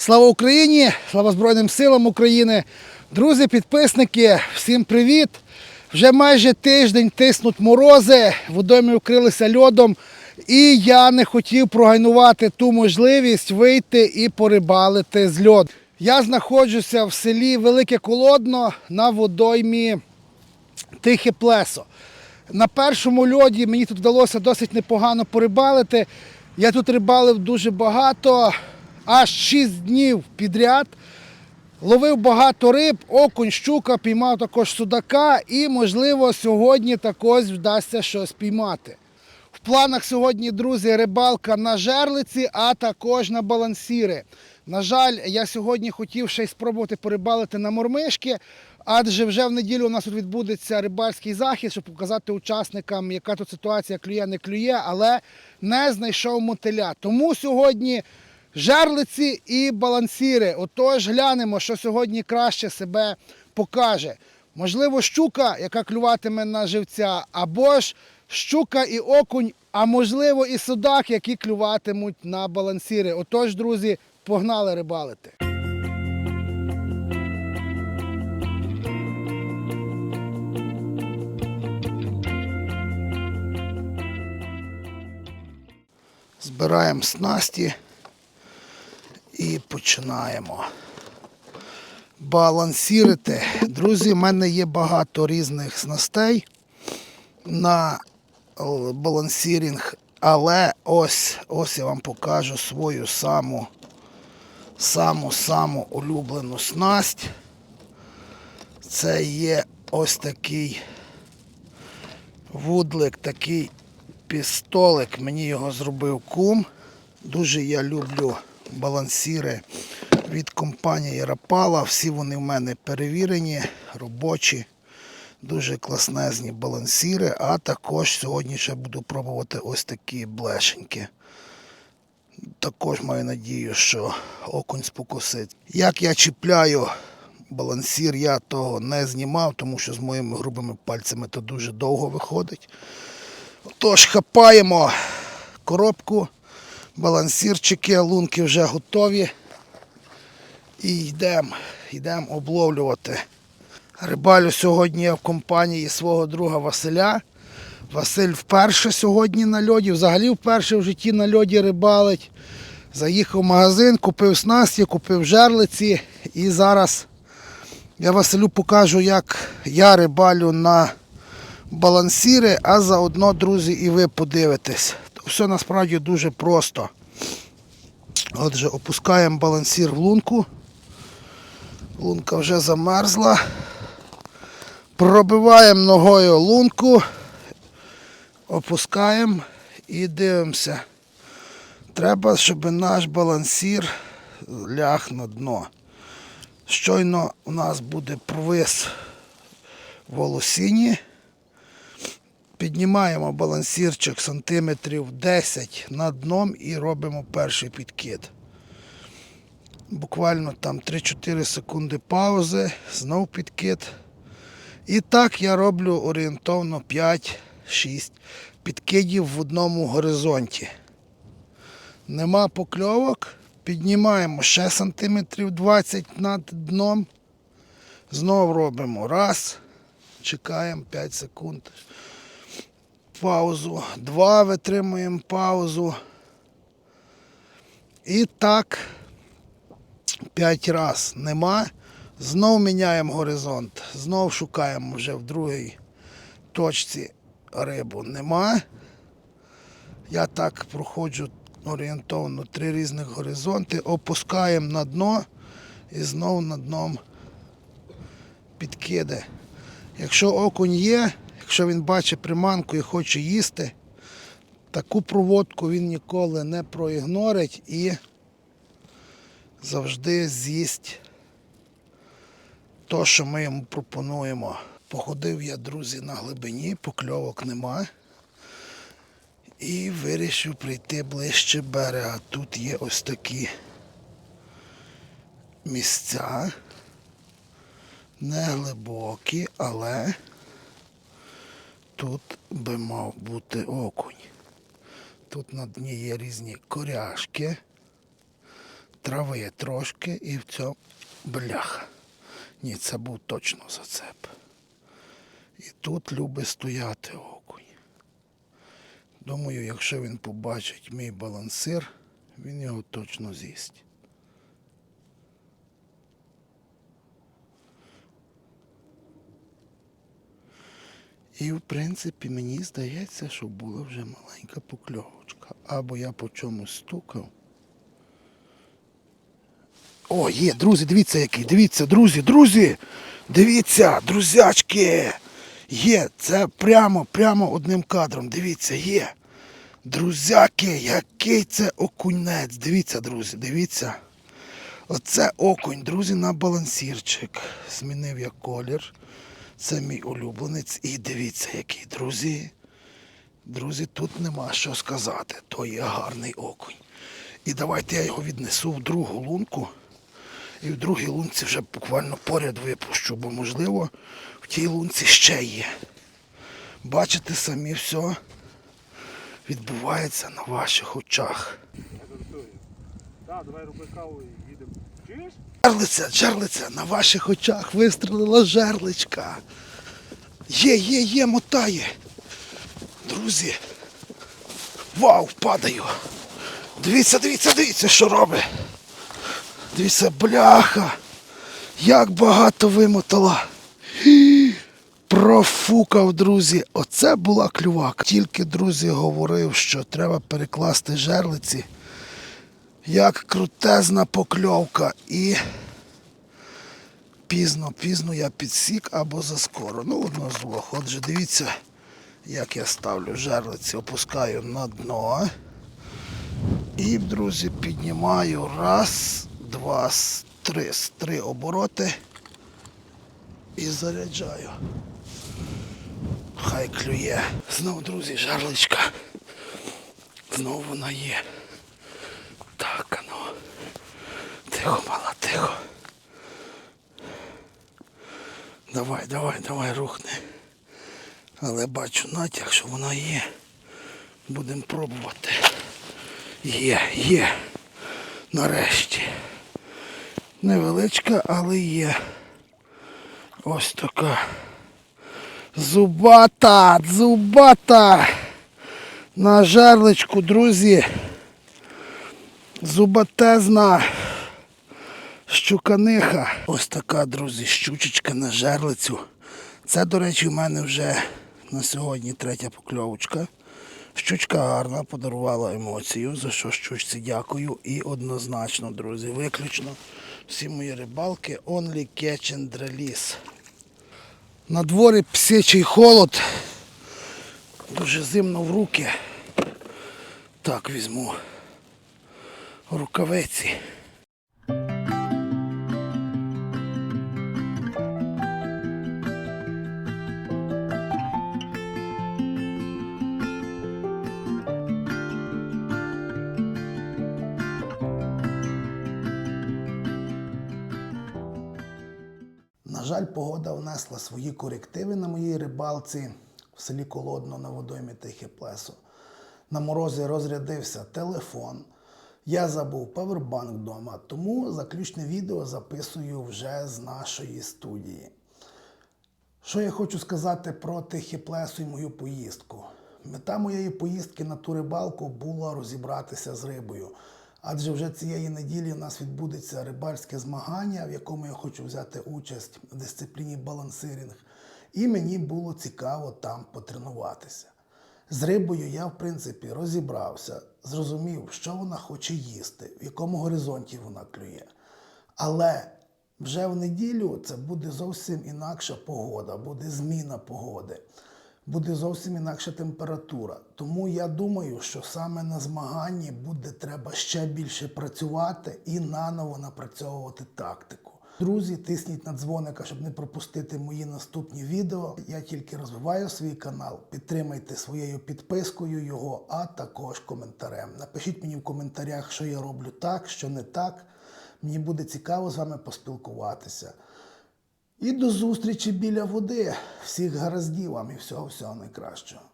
Слава Україні! Слава Збройним силам України! Друзі, підписники, всім привіт! Вже майже тиждень тиснуть морози, водойми вкрилися льодом, і я не хотів прогайнувати ту можливість вийти і порибалити з льоду. Я знаходжуся в селі Велике Колодно на водоймі Тихе Плесо. На першому льоді мені тут вдалося досить непогано порибалити. Я тут рибалив дуже багато, аж 6 днів підряд. Ловив багато риб, окунь, щука, піймав також судака і, можливо, сьогодні також вдасться щось піймати. В планах сьогодні, друзі, рибалка на жерлиці, а також на балансіри. На жаль, я сьогодні хотів ще й спробувати порибалити на мормишки, адже вже в неділю у нас тут відбудеться рибальський захід, щоб показати учасникам, яка тут ситуація клює, не клює, але не знайшов мотиля. Тому сьогодні жерлиці і балансіри. Отож, глянемо, що сьогодні краще себе покаже. Можливо, щука, яка клюватиме на живця, або ж щука і окунь, а можливо і судак, які клюватимуть на балансіри. Отож, друзі, погнали рибалити. Збираємо снасті і починаємо балансірити. Друзі, в мене є багато різних снастей на балансіринг, але ось, ось я вам покажу свою саму саму саму улюблену снасть. Це є ось такий вудлик, такий пістолик. Мені його зробив кум. Дуже я люблю балансіри від компанії Рапала. Всі вони в мене перевірені, робочі, дуже класнезні балансіри. А також сьогодні ще буду пробувати ось такі блешеньки. Також маю надію, що окунь спокусить. Як я чіпляю балансір, я того не знімав, тому що з моїми грубими пальцями то дуже довго виходить. Тож хапаємо коробку, балансірчики, лунки вже готові. І йдемо йдем обловлювати. Рибалю сьогодні я в компанії свого друга Василя. Василь вперше сьогодні на льоді, взагалі вперше в житті на льоді рибалить. Заїхав в магазин, купив снасті, купив жерлиці і зараз я Василю покажу, як я рибалю на балансіри, а заодно, друзі, і ви подивитесь. Все насправді дуже просто. Отже, опускаємо балансір в лунку. Лунка вже замерзла. Пробиваємо ногою лунку, опускаємо і дивимося. Треба, щоб наш балансір ляг на дно. Щойно у нас буде провис в волосіні. Піднімаємо балансірчик сантиметрів 10 над дном і робимо перший підкид. Буквально там 3-4 секунди паузи, знов підкид. І так я роблю орієнтовно 5-6 підкидів в одному горизонті. Нема покльовок. Піднімаємо ще сантиметрів 20 над дном. Знову робимо раз. Чекаємо 5 секунд. Паузу. Два витримуємо паузу. І так 5 раз нема. Знов міняємо горизонт. Знов шукаємо вже в другій точці рибу. Нема. Я так проходжу орієнтовно три різних горизонти, опускаємо на дно і знову на дном підкиди. Якщо окунь є, якщо він бачить приманку і хоче їсти, таку проводку він ніколи не проігнорить і завжди з'їсть то, що ми йому пропонуємо. Походив я, друзі, на глибині, покльовок нема. І вирішив прийти ближче берега. Тут є ось такі місця. Не глибокі, але тут би мав бути окунь. Тут на дні є різні коряшки. трави трошки і в цьому бляха. Ні, це був точно зацеп. І тут любить стояти окунь. Думаю, якщо він побачить мій балансир, він його точно з'їсть. І в принципі мені здається, що була вже маленька покльовочка. Або я по чомусь стукав. О, є, друзі, дивіться який, дивіться, друзі, друзі, дивіться, друзячки. Є, це прямо, прямо одним кадром. Дивіться, є. Друзяки, який це окунець. Дивіться, друзі, дивіться. Оце окунь, друзі, на балансірчик. Змінив я колір. Це мій улюбленець. І дивіться, який, друзі. Друзі, тут нема що сказати. То є гарний окунь. І давайте я його віднесу в другу лунку. І в другій лунці вже буквально поряд випущу, бо можливо в тій лунці ще є. Бачите самі все відбувається на ваших очах. Так, давай роби каву і їдемо. Жерлиця, жерлиця, на ваших очах вистрелила жерличка. Є, є, є, мотає. Друзі. Вау, падаю. Дивіться, дивіться, дивіться, що робить. Дивіться, бляха. Як багато вимотала. Профукав, друзі. Оце була клювака. Тільки, друзі, говорив, що треба перекласти жерлиці як крутезна покльовка і пізно, пізно я підсік або заскоро. Ну, одно з двох. Отже, дивіться, як я ставлю жерлиці, опускаю на дно. І, друзі, піднімаю раз, два, три, три обороти і заряджаю. Хай клює. Знову, друзі, жарличка. Знову вона є. Так, ну. Тихо, мала, тихо. Давай, давай, давай, рухни. Але бачу натяг, що вона є. Будемо пробувати. Є, є. Нарешті. Невеличка, але є. Ось така. Зубата, зубата. На жерличку, друзі. Зуботезна щуканиха. Ось така, друзі, щучечка на жерлицю. Це, до речі, в мене вже на сьогодні третя покльовочка. Щучка гарна, подарувала емоцію, за що щучці дякую. І однозначно, друзі, виключно всі мої рибалки only catch and release. На дворі псячий холод. Дуже зимно в руки. Так візьму рукавиці. На жаль, погода внесла свої корективи на моїй рибалці в селі Колодно на водоймі Тихе Плесо. На морозі розрядився телефон. Я забув павербанк вдома, тому заключне відео записую вже з нашої студії. Що я хочу сказати про Тихе і мою поїздку? Мета моєї поїздки на ту рибалку була розібратися з рибою. Адже вже цієї неділі у нас відбудеться рибальське змагання, в якому я хочу взяти участь в дисципліні балансиринг. І мені було цікаво там потренуватися. З рибою я, в принципі, розібрався, зрозумів, що вона хоче їсти, в якому горизонті вона клює. Але вже в неділю це буде зовсім інакша погода, буде зміна погоди, буде зовсім інакша температура. Тому я думаю, що саме на змаганні буде треба ще більше працювати і наново напрацьовувати тактику. Друзі, тисніть на дзвоника, щоб не пропустити мої наступні відео. Я тільки розвиваю свій канал. Підтримайте своєю підпискою його, а також коментарем. Напишіть мені в коментарях, що я роблю так, що не так. Мені буде цікаво з вами поспілкуватися. І до зустрічі біля води. Всіх гараздів вам і всього всього найкращого.